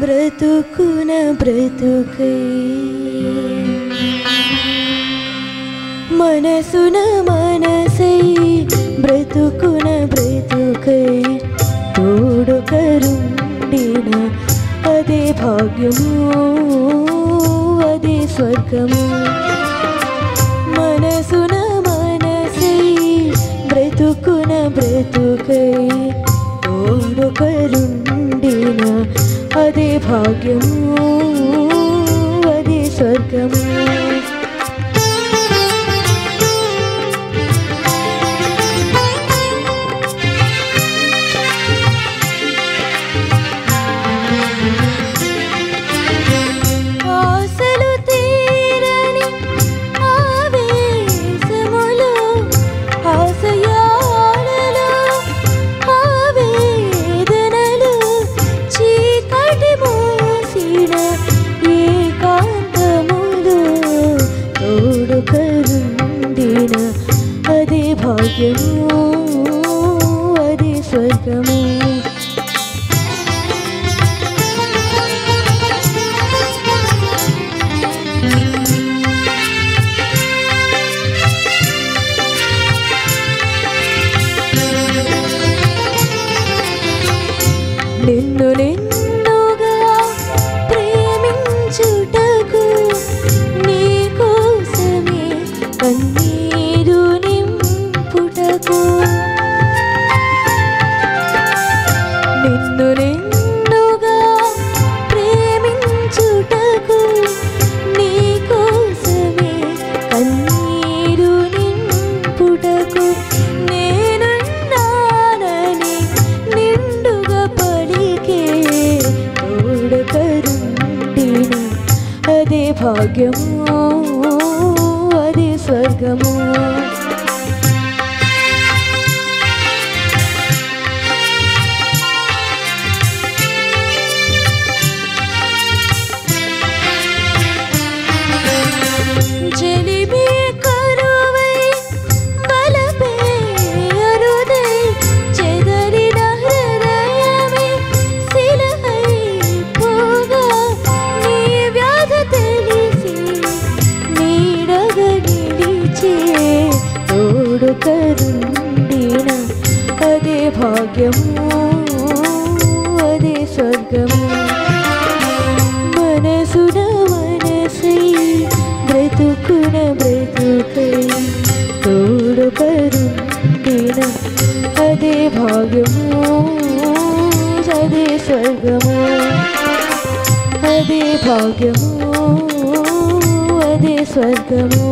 బ్రతుకున బ్రతుకై మనసున మనసై బ్రతుకున బ్రతుకై తోడు కరుండిన అదే భాగ్యము అదే స్వర్గము మనసున మనసై బ్రతుకున బ్రతుకై తోడు కరుండిన अदे भाग्यम् अदे स्वर्गम्। കരുണ്ടിന അതിഭാഗ്യമോ അതിസ്വർഗമോ നിന്നു നിന്നു కన్నీరు నింపుటకు నిన్ను నిన్నుగా ప్రేమించుటకు నీ కోసమే కన్నీరు నింపుటకు నేనున్నానని నిండుగా పలికే తోడు అదే భాగ్యము స్వర్గము भाग्य भागमो जदे स्वर्गमो अदे भागमो अदे स्वर्गमो